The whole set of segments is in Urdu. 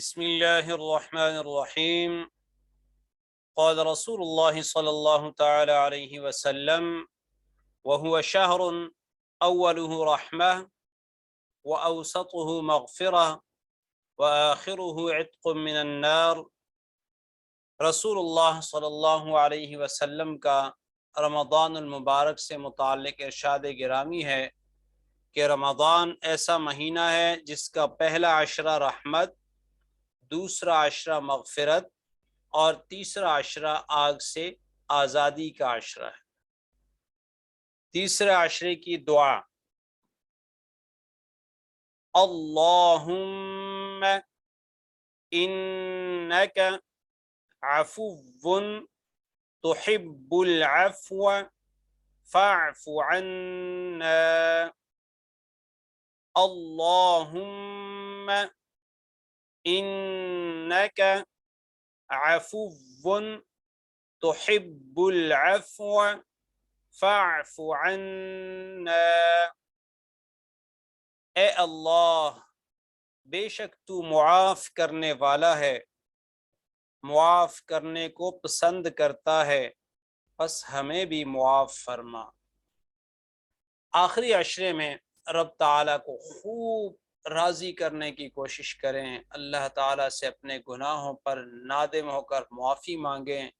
بسم الله الرحمن الرحيم. قال رسول الله صلى الله تعالى عليه وسلم وهو شهر أوله رحمة، وأوسطه مغفرة، وآخره عتق من النار. رسول اللہ صلی اللہ علیہ وسلم کا رمضان المبارک سے متعلق ارشاد گرامی ہے کہ رمضان ایسا مہینہ ہے جس کا پہلا عشرہ رحمت دوسرا عشرہ مغفرت اور تیسرا عشرہ آگ سے آزادی کا عشرہ ہے تیسرے عشرے کی دعا اللہم انک عفو تحب العفو فاعف عنا اللهم إنك عفو تحب العفو فاعف عنا. اے اللہ، بے شک تو معاف کرنے والا ہے، معاف کرنے کو پسند کرتا ہے بس ہمیں بھی معاف فرما۔ آخری عشرے میں رب تعالیٰ کو خوب راضی کرنے کی کوشش کریں۔ اللہ تعالیٰ سے اپنے گناہوں پر نادم ہو کر معافی مانگیں۔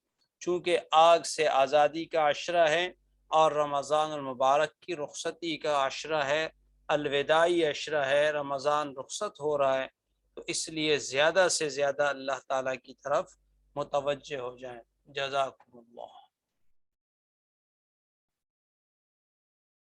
چونکہ آگ سے آزادی کا عشرہ ہے اور رمضان المبارک کی رخصتی کا عشرہ ہے، الوداعی عشرہ ہے، رمضان رخصت ہو رہا ہے۔ تو اس لیے زیادہ سے زیادہ اللہ تعالیٰ کی طرف متوجہ ہو جائیں۔ جزاکم اللہ۔